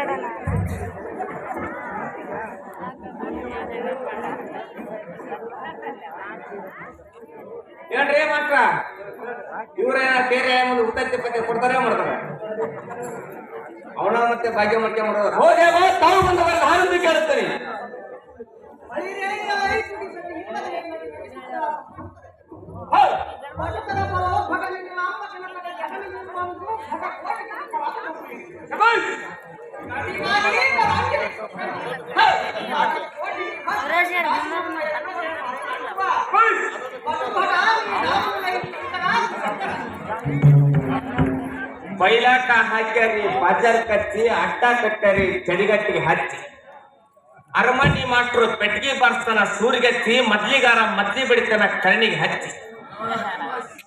ಮಾತಾಡೋಣ ಏನ್ರಿ ಮಾತ್ರ? ಇವ್ರ ಬೇರೆ ಒಂದು ಉತ್ತತ್ತಿ ಪತ್ತೆ ಕೊಡ್ತಾರೆ ಮಾಡ್ತಾರೆ? ಅವನ ಮತ್ತೆ ಭಾಗ್ಯ ಮಾಡ್ಕೆ ಮಾಡೋದು. ಹೋದೆ ಬಾ ತಾವು ಬಂದವರ ಆನಂದ ಕೇಳುತ್ತೇನೆ ಹೌದ್. ಶಬಾಷ್. ಬೈಲಾಟ ಹಾಕ್ಯಾರಿ, ಬಾಜಾರ್ ಕಚ್ಚಿ ಅಡ್ಡ ಕಟ್ಟಾರಿ ಚಡಿಗಟ್ಟಿಗೆ ಹಚ್ಚಿ ಅರಮನಿ ಮಾಸ್ಟ್ರು ಪೆಟ್ಟಿಗೆ ಬಾರಿಸ್ತಾನ ಸೂರಿಗತ್ತಿ ಮದ್ಲಿಗಾರ ಮದ್ಲಿ ಬಡಿತಾನ, ಕಣ್ಣಿಗೆ ಹಚ್ಚಿ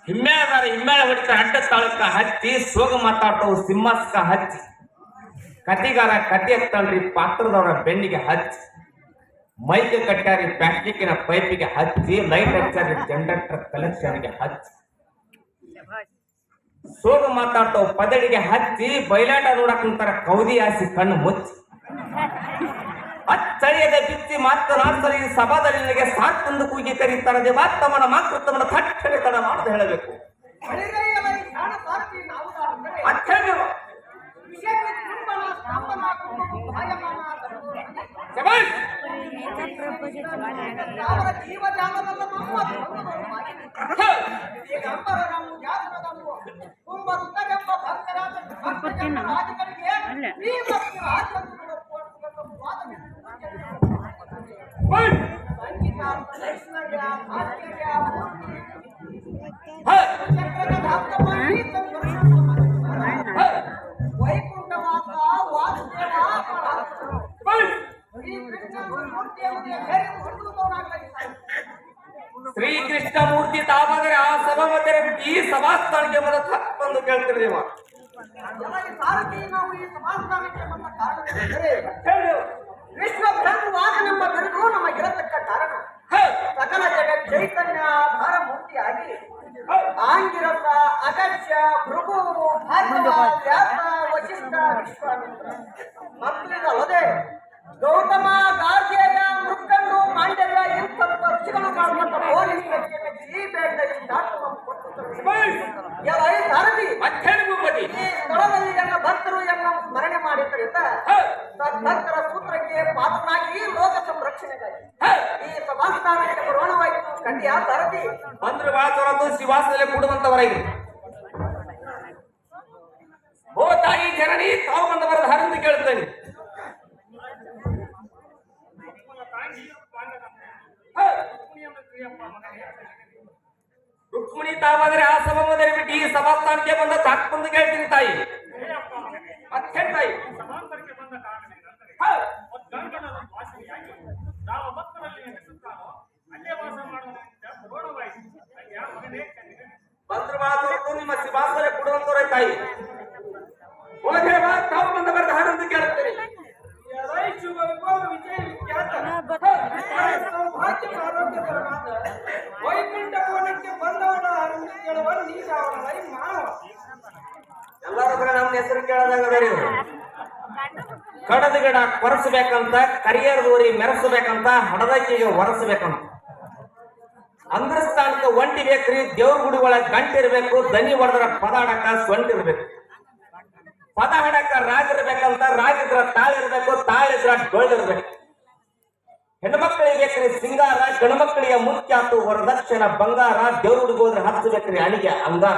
ಹಿಮ್ಮೇಳದಾರ ಹಿಮ್ಮೇಳ ಹೊಡಿತಾನ ಅಡ್ಡ ತಾಳಕ್ಕ ಹಚ್ಚಿ ಸೋಗ ಮಾತಾಡೋ ಸಿಂಹಸ್ಕ ಹಚ್ಚಿ ಕತಿಗಾರ ಕತಿ ಎತ್ತಾನ್ರಿ ಪಾತ್ರದವರ ಬೆನ್ನಿಗೆ ಹಚ್ಚಿ. ಮೈಕ್ ಕಟ್ಟಾರಿ ಪ್ಲಾಸ್ಟಿಕ್ಕಿನ ಪೈಪಿಗೆ ಹಚ್ಚಿ. ಲೈಟ್ ಹಚ್ಚಾರಿ, ಜನರೇಟರ್ ಕಲೆಕ್ಷನ್ಗೆ ಹಚ್ಚಿ. ಸೋಗ ಮಾತಾಡ್ತಾವ, ಪದಡಿಗೆ ಹಚ್ಚಿ. ಬಯಲಾಟ ನೋಡಕ್ಕಂತಾರ ಕೌದಿ ಹಾಸಿ ಕಣ್ಣು ಮುಚ್ಚಿ. ಅಚ್ಚಳಿಯದ ಬಿತ್ತಿ ಮಾತನಾಡ್ತಾರೆ ಈ ಸಭಾದಲ್ಲಿ ನಿನಗೆ ಸಾಕ್ ಕೂಗಿ ಕರೀತಾರೆ. ದೇವಾತ್ತಮನ ಮಾತೃತ್ವಮನ ಥಟ್ಟನೆ ತಡ ಮಾಡ್ತಾ ಹೇಳಬೇಕು. ಹ. ಶಬಾಷ್. ಹ. ಹ. ಶ್ರೀಕೃಷ್ಣ ಮೂರ್ತಿ ತಾವಾದರೆ ಆ ಸಭಾ ಮಧ್ಯೆ ಬಿಟ್ಟು ಈ ಸಭಾಸ್ಥಾನಕ್ಕೆ ಬಂದ ತಪ್ಪಂದು ಕೇಳ್ತೀರಿ ವಿಶ್ವ ಬ್ರಹ್ಮವಾದನೆಂಬ ಬಿರುದು ನಮಗಿರತಕ್ಕ ಕಾರಣ. ಸಕಲ ಜಗತ್ ಚೈತನ್ಯ ಧಾರ ಮೂರ್ತಿಯಾಗಿ. ಆಂಗಿರಸ ಅಗತ್ಯ ಭೃಗು ಭಾರ್ಗವ ವ್ಯಾಸ ವಶಿಷ್ಠ ವಿಶ್ವಾಮಿತ್ರ ಮತ್ತು ಇದಲ್ಲದೆ ಗೌತಮ ಸಾರಥಿ ಮತ್ತೇನು ಭೂಪತಿ ಈ ಸ್ಥಳದಲ್ಲಿ ಎಲ್ಲ ಭಕ್ತರು ಎಲ್ಲ ಸ್ಮರಣೆ ಮಾಡಿದ್ದರಿಂದ ಹ. ಸದ್ಭಕ್ತರ ಸೂತ್ರಕ್ಕೆ ಪಾತ್ರನಾಗಿ ಲೋಕ ಸಂರಕ್ಷಣೆಗಾಗಿ. ಈ ಸಭಾಸ್ಥಾನಕ್ಕೆ ಬರೋಣವಾಯಿತು ಖಂಡಿಯ ಸಾರಥಿ ಬಂದ್ರೆ ಬಾಳತವರದ್ದು ಶಿವಾಸದಲ್ಲಿ ಕೂಡುವಂತವರಾಗಿ ಓ ತಾಯಿ ಜನನಿ ತಾವು ಬಂದವರ ಹರಂದು ಕೇಳ್ತೇನೆ ಹ. ರುಕ್ಮಿಣಿ ತಾವಾದ್ರೆ ಆ ಸಭಾ ಮೊದಲು ಬಿಟ್ಟು ಈ ಸಭಾಸ್ಥಾನಕ್ಕೆ ಬಂದ ತಾಕ್ ಬಂದು ಕೇಳ್ತೀನಿ ತಾಯಿ. ಮತ್ತೆ ತಾಯಿ? ಸಮಾಂತರಕ್ಕೆ ಬಂದ ಕಾರಣವೇನೆಂದರೆ ಹ. ಗಂಗನ ವಾಸಿಯಾಗಿ ಯಾವ ಭಕ್ತರಲ್ಲಿ ನೆಲೆಸುತ್ತಾನೋ ಅಲ್ಲೇ ವಾಸ ಮಾಡುವಂತೆ ಪುರೋಣವಾಯಿತು ಅಯ್ಯ ಮಗನೇ ಕಣ್ಣಿಗೆ ಬಂದ್ರೆ ಬಾಳತವರದ್ದು ನಿಮ್ಮ ಶಿವಾಸದಲ್ಲಿ ಕೂಡುವಂತವರೇ ತಾಯಿ ಓ ದೇವ ತಾವು ಬಂದವರ ಹರಂದು ಕೇಳ್ತೇನೆ ವೈಕುಂಠ ಕೋಣಕ್ಕೆ ಬಂದವನ ಕೇಳುವ ನೀರಾವಣ ಮಾನವ ಎಲ್ಲರೂ ಹೆಸರು ಕೇಳದಾಗ. ಕಡದ ಗಿಡ ಕೊರಸಬೇಕಂತ, ಕರಿಯರ್ ದೂರಿ ಮೆರೆಸಬೇಕಂತ ಹಡದಕ್ಕಿಗೆ ಒರೆಸಬೇಕಂತ. ಅಂದ್ರ ಸ್ಥಾನಕ್ಕೆ ಒಂಟಿ ಬೇಕ್ರಿ, ದೇವ್ರ ಗುಡಿ ಒಳಗೆ ಗಂಟಿರ್ಬೇಕು ದನಿ ಹೊಡೆದ್ರ ಪದ ಹಡಕ ಸೊಂಟಿರ್ಬೇಕು ಪದ ಹಡಕ ರಾಗಿರ್ಬೇಕಂತ ರಾಗಿದ್ರ ತಾಳಿರ್ಬೇಕು ಇದ್ರ ತಾಳ ಇರಬೇಕು, ತಾಳ ಇದ್ರ ಡೊಳ್ಳು ಇರ್ಬೇಕು. ಹೆಣ್ಮಕ್ಳಿಗೆ ಬೇಕ್ರಿ ಸಿಂಗಾರ, ಗಂಡ್ಮಕ್ಳಿಗೆ ಮುಖ್ಯ ಆತು ವರದಕ್ಷಿಣ, ಬಂಗಾರ, ದೇವ್ರ ಗುಡಿಗೆ ಹೋದ್ರೆ ಹಚ್ಚಬೇಕ್ರಿ ಅಣಿಗೆ, ಅಂಗಾರ.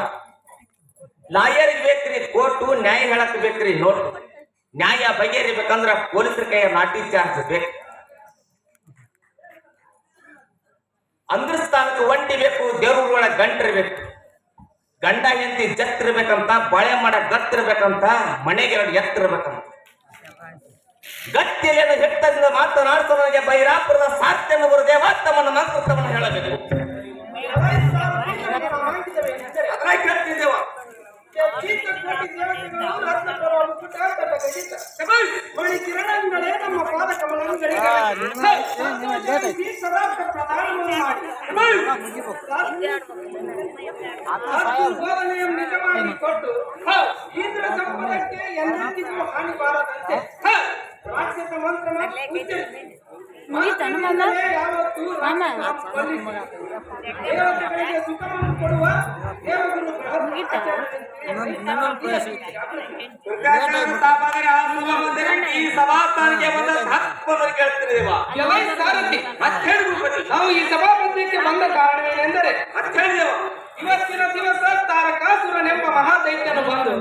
ಲಾಯರ್ಗೆ ಬೇಕ್ರಿ ಕೋರ್ಟು, ನ್ಯಾಯ ಹೇಳಕ್ ಬೇಕ್ರಿ ನೋಟ್ ನ್ಯಾಯ ಬಗೆಹರಿಬೇಕಂದ್ರ ಪೊಲೀಸರ ಕೈಯ ಲಾಠಿ ಚಾರ್ಜ್ ಬೇಕು. ಅಂದ್ರ ಸ್ಥಾನಕ್ಕೆ ಒಂಟಿ ಬೇಕು ದೇವ್ರೊಳಗೆ ಗಂಟಿರ್ಬೇಕು ಗಂಡ, ಹೆಂಡತಿ ಜತ್ತಿರ್ಬೇಕಂತ ಬಳೆ ಮಾಡ ಗತ್ತಿರ್ಬೇಕಂತ ಮನೆಗೆ ಎರಡು ಎತ್ತಿರ್ಬೇಕಂತ ಗಟ್ಟಿಯಲ್ಲಿ ಹೆಟ್ಟದಿಂದ ಮಾತನಾಡ್ಸೋನಿಗೆ ಬೈರಾಪುರದ ಸಾತ್ಯನ ಗುರುದೇವ ತಮ್ಮನ ಮಂತ್ರತವನ್ನು ಹೇಳಬೇಕು. ಮಣಿ ಕಿರಣಗಳೇ ನಮ್ಮ ಪಾದ ಕಮಲಗಳಿಗೆ ಬೋಧನೆಯನ್ನು ನಿಜವಾಗಿ ಕೊಟ್ಟು ಇಂದ್ರ ಸಂಪದಕ್ಕೆ ಎಂದೆಂದಿಗೂ ಹಾನಿ ಬಾರದಂತೆ ಮುಗೀತಾನು ಮಾಮ ಯಾವತ್ತೂ ಮಾಮ ದೇವತೆಗಳಿಗೆ ಸುಖವನ್ನು ಕೊಡುವ ದೇವಗುರು ಮುಗೀತಾ ಈ ಸಭಾಸ್ಥಾನಕ್ಕೆ ಬಂದ ಹಕ್ಕನ್ನು ಸಾರಥಿ ನಾವು ಈ ಸಭಾಪತಿಗೆ ಬಂದ ಕಾರಣವೇನೆಂದರೆ ಮತ್ತೆ ಹೇಳಿದೆವ ಇವತ್ತಿನ ದಿವಸ ತಾರಕಾಸುರನೆಂಬ ಮಹಾದೈತ್ಯನು ಬಂದು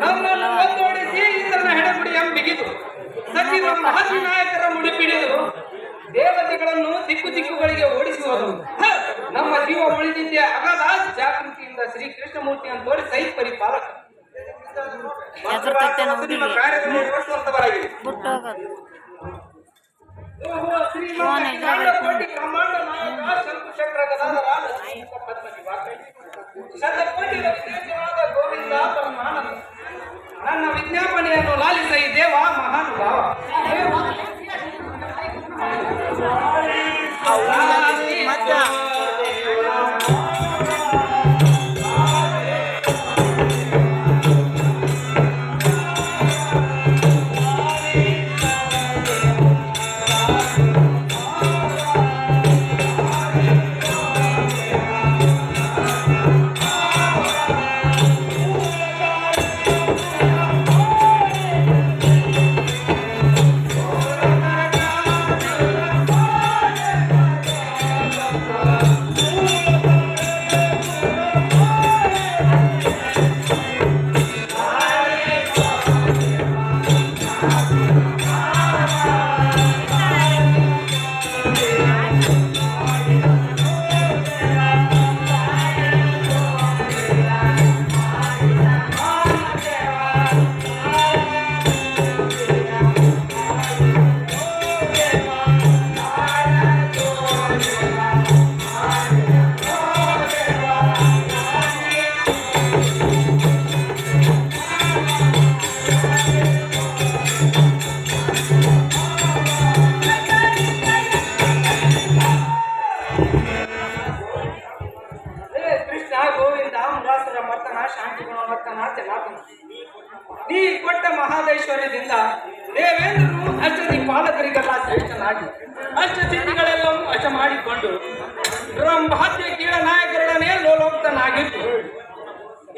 ನಮ್ಮನ್ನು ಒಂದೋಡಿಸಿ ಇಂದ್ರನ ಹೆಡಗುಡಿಯ ಬಿಗಿದು ಸಚಿವ ಮಹಾಧಿನಾಯಕರ ಮುಡಿಪಿಡಿದು ದೇವತೆಗಳನ್ನು ದಿಕ್ಕು ದಿಕ್ಕುಗಳಿಗೆ ಓಡಿಸುವುದು ಜೀವ ಉಳಿದಿದ್ದೆ ಅಗದ ಜಾಗೃತಿಯಿಂದ ಶ್ರೀ ಕೃಷ್ಣಮೂರ್ತಿ ಅಂತ ತೋರಿ ಸೈ ಪರಿಪಾಲಕ ನಿಮ್ಮ ಕಾರ್ಯದಲ್ಲಿ ನಿರ್ವಹಿಸುವಂತವರಾಗಿದೆ ಬಿಟ್ಟು ಹೋಗೋದು ಓಹೋ, ಶ್ರೀಮಂತ ಕಾಂಡ ಕೋಟಿ ಬ್ರಹ್ಮಾಂಡ ನಾಯಕ ಶಂಕುಚಕ್ರ ಗದಾಧರ ಲಕ್ಷ್ಮೀಕ ಪದ್ಮನಿವಾಸ. ಶತಕೋಟಿ ರವಿತೇಜವಾದ ಗೋವಿಂದ ಪರಮಾನಂದ ನನ್ನ ವಿಜ್ಞಾಪನೆಯನ್ನು ಲಾಲಿಸ ಈ ದೇವ ಮಹಾನುಭಾವ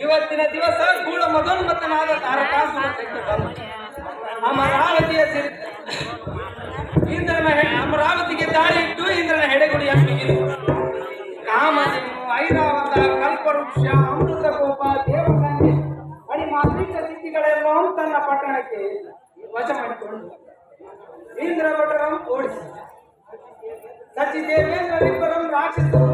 ಇವತ್ತಿನ ದಿವಸ ಕೂಡ ಮತ್ತೆ ನಾವು ಬಂದು ಅಮರಾವತಿಯ ಇಂದ್ರನ ಅಮರಾವತಿಗೆ ದಾರಿ ಇಟ್ಟು ಇಂದ್ರನ ಹೆಡೆಗುಡಿಯ ಬಿಗಿದು ಕಾಮಧೇನು ಐರಾವತ, ಕಲ್ಪವೃಕ್ಷ ಅಮೃತಗೋಪ ದೇವಕನ್ಯೆ ಅಡಿ ಮಾತೃಕ ಸಿದ್ಧಿಗಳೆಲ್ಲವೂ ತನ್ನ ಪಟ್ಟಣಕ್ಕೆ ವಶ ಮಾಡಿಕೊಂಡು ಇಂದ್ರ ಭಟರಂ ಓಡಿಸಿ ಸಚಿ ದೇವೇಂದ್ರರಿಬ್ಬರಂ ರಾಕ್ಷಸರು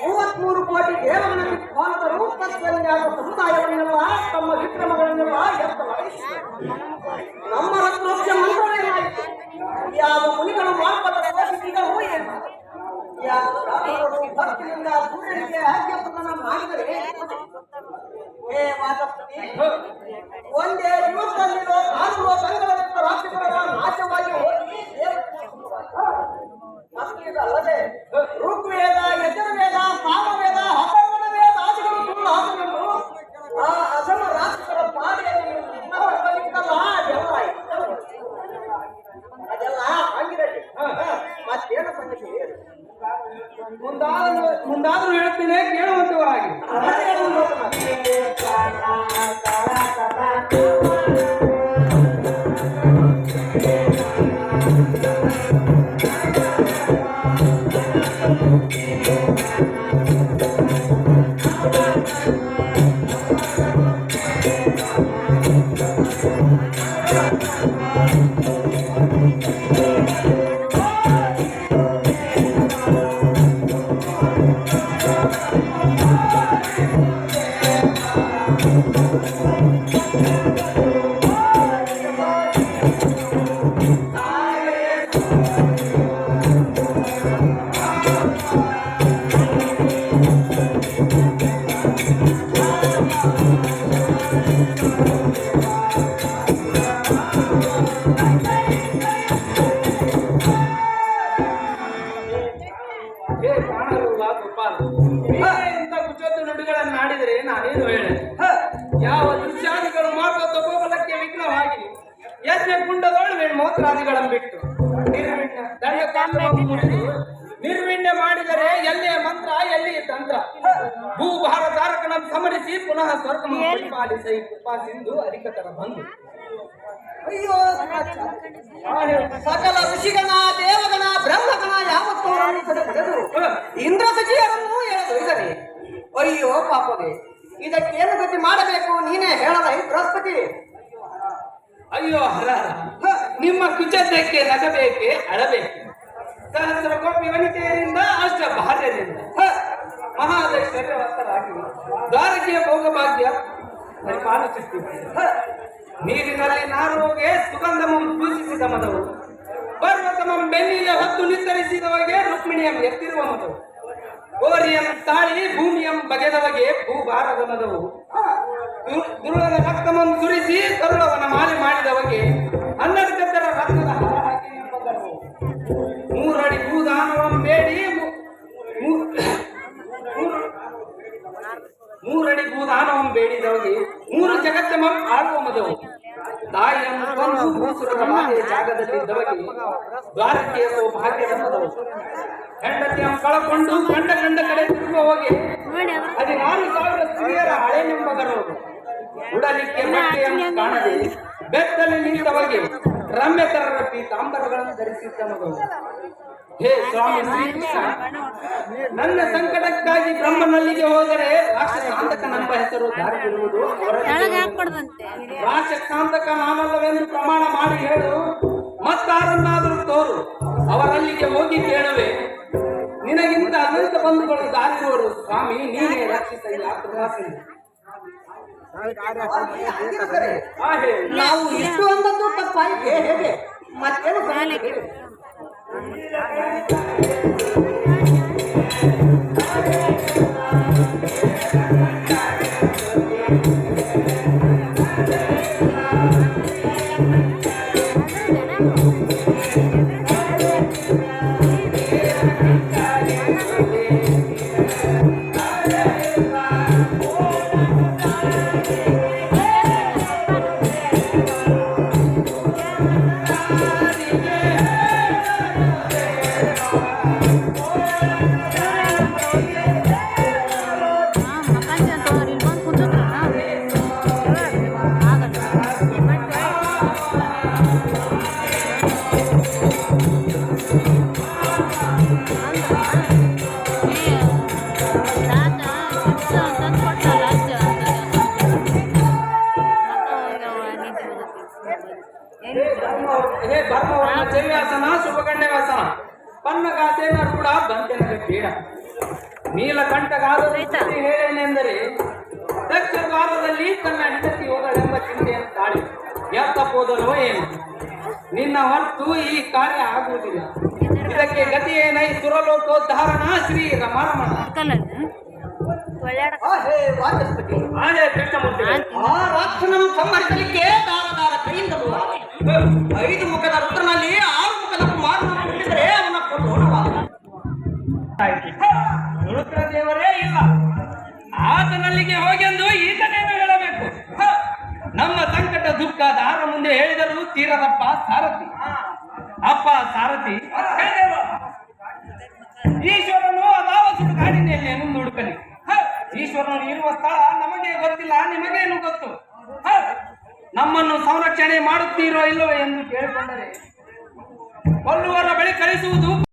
ಮೂವತ್ಮೂರು ಕೋಟಿ ದೇವಗಣ ವಿದ್ವಾನದರು ತತ್ವಜ್ಞಾನ ಸಮುದಾಯವನ್ನೆಲ್ಲ ತಮ್ಮ ವಿಕ್ರಮಗಳನ್ನೆಲ್ಲ ಎತ್ತಲಾಯಿಸಿದರು ಒಂದೇ ಕುಂಡದೊಳಗೆ ಬಿಟ್ಟು ನಿರ್ವಿಣ್ಯ ಮಾಡಿದರೆ ಎಲ್ಲಿಯ ಮಂತ್ರ ಎಲ್ಲಿ ತಂತ್ರ? ಭೂಭಾರ ತಾರಕನನ್ನು ಸಮರಿಸಿ ಪುನಃ ಸ್ವರ್ಗ ಪಾಲಿಸಿ ಉಪಾಸಿಂದು ಅಧಿಕತರ ಬಂದು ಅಯ್ಯೋ ಸಕಲ ಋಷಿಗಣ, ದೇವಗಣ, ಬ್ರಹ್ಮಗಣ ಯಾವತ್ತೂ ಇಂದ್ರ ಸಚಿವರನ್ನು ಎಳೆದೊಯ್ದರೆ ಅಯ್ಯೋ ಪಾಪವೇ ಇದಕ್ಕೇನು ಗತಿ ಮಾಡಬೇಕು? ನೀನೇ ಹೇಳದ ಬೃಹಸ್ಪತಿ. ಅಯ್ಯೋ ಹರ ನಿಮ್ಮ ಕುಚತೆಗೆ ನಗಬೇಕೆ ಅಳಬೇಕೆ? ಸಹಸ್ರ ಕೋಟಿ ವನಿತೆಯರಿಂದ ಅಷ್ಟ ಭಾರ್ಯರಿಂದ ಹ, ಮಹಾದೈಶ್ವರ್ಯವತ್ತರಾಗಿ ದ್ವಾರಕೆಯ ಭೋಗಭಾಗ್ಯ ಪರಿಪಾಲಿಸುತ್ತಿದ್ದೆ ಹ, ನೀರಿನಲ್ಲಿ ನಾರುವಗೆ ಸುಗಂಧಮಂ ಪೂಜಿಸಿದ ಮದವು. ಪರ್ವತಮಂ ಬೆನ್ನಿಗೆ ಹೊತ್ತು ನಿತ್ತರಿಸಿದವಗೆ ರುಕ್ಮಿಣಿಯಂ ಎತ್ತಿರುವ ಮದವು. ಗೋರಿಯಂ ತಾಳಿ ಭೂಮಿಯಂ ಬಗೆದವಗೆ ಭೂಭಾರದ ಮದವು. ದುರ್- ದುರುಳನ ರಕ್ತಮಂ ಸುರಿಸಿ ಕರುಳವನ ಮಾಲೆ ಮಾಡಿದವಗೆ ದ್ವಾರಕೆಯ ಸೌಭಾಗ್ಯದ ಮದವು ಹೆಂಡತಿಯಂ ಕಳಕೊಂಡು ಕಂಡ ಕಂಡ ಕಡೆ ತಿರುಗುವವಗೆ ಹದಿನಾರು ಸಾವಿರ ಸ್ತ್ರೀಯರ ಹಳೆ ನಿಂಬಗರವರು ಉಡಲಿಕ್ಕೆ ಕಾಣದೆ ಬೆತ್ತಲ್ಲಿ ನಿಂತವಾಗಿ ರಮ್ಯತರರ ಪೀತಾಂಬರಗಳನ್ನು ಧರಿಸಿದ್ದ ಮಗಳು. ಹೇ ಸ್ವಾಮಿ ಶ್ರೀಕೃಷ್ಣ ನನ್ನ ಸಂಕಟಕ್ಕಾಗಿ ಬ್ರಹ್ಮನಲ್ಲಿಗೆ ಹೋದರೆ ರಾಕ್ಷಸಾಂತಕನೆಂಬ ಹೆಸರು ದಾರಿಗಿರುವುದು ರಾಕ್ಷಸಾಂತಕ ನಾನಲ್ಲವೆಂದು ಪ್ರಮಾಣ ಮಾಡಿ ಹೇಳು. ಮತ್ತಾರನ್ನಾದರೂ ತೋರು, ಅವರಲ್ಲಿಗೆ ಹೋಗಿ ಕೇಳವೆ. ನಿನಗಿಂತ ಅನಂತ ಬಂಧುಗಳು ದಾರಿರುವರು ಸ್ವಾಮಿ, ನೀನೇ ರಕ್ಷಿಸಲಿ ಆತುರಾಸಲಿ ಹಾಗಿದ್ದರೆ ಆ ಹೇ ನಾವು ಇಷ್ಟು ಅಂದದ್ದು ತಪ್ಪಾಯಿತೆ ಹೇಗೆ? ಮತ್ತೇನು ಸಮಸ್ಯೆ? ಹೋದಳೆಂಬ ಚಿಂತೆಯನ್ನು ತಾಳಿ. ಎತ್ತಪ್ಪೋದನೋ ಏನು? ನಿನ್ನ ಹೊರತು ಈ ಕಾರ್ಯ ಆಗುವುದಿಲ್ಲ. ಇದಕ್ಕೆ ಗತಿ ಏನೈ ಸುರಲೋಕೋದ್ಧಾರಣ ಶ್ರೀ ರಮಾರಮಣ. ಸಂಹರಿಸಲಿಕ್ಕೆ ದಾರ ದಾರ ಐದು ಮುಖದ ರುದ್ರನಲ್ಲಿ ಆರು ಮುಖದ ಕುಮಾರನ ಹುಟ್ಟಿದರೆ ಅವನ ಕೊಂಡೋಣವಾದ ರುದ್ರ ದೇವರೇ ಇಲ್ಲ. ಆತನಲ್ಲಿಗೆ ಹೋಗೆಂದು ಈತನೇ ಸಂಕಟ ದುಃಖ ದಾರ ಮುಂದೆ ಹೇಳಿದರು ತೀರದಪ್ಪ ಸಾರಥಿ. ಅಪ್ಪ ಸಾರಥಿ. ಈಶ್ವರನು ಅದಾವ ಸುಡುಗಾಡಿನಲ್ಲಿ ಎನ್ನುವುದು ಹುಡುಕಲಿ! ಈಶ್ವರನು ಇರುವ ಸ್ಥಳ ನಮಗೆ ಗೊತ್ತಿಲ್ಲ ನಿಮಗೇನು ಗೊತ್ತು? ನಮ್ಮನ್ನು ಸಂರಕ್ಷಣೆ ಮಾಡುತ್ತೀರೋ ಇಲ್ಲವೋ ಎಂದು ಕೇಳಿಕೊಂಡರೆ. ಕೊಲ್ಲುವರ ಬಳಿ ಕಳಿಸುವುದು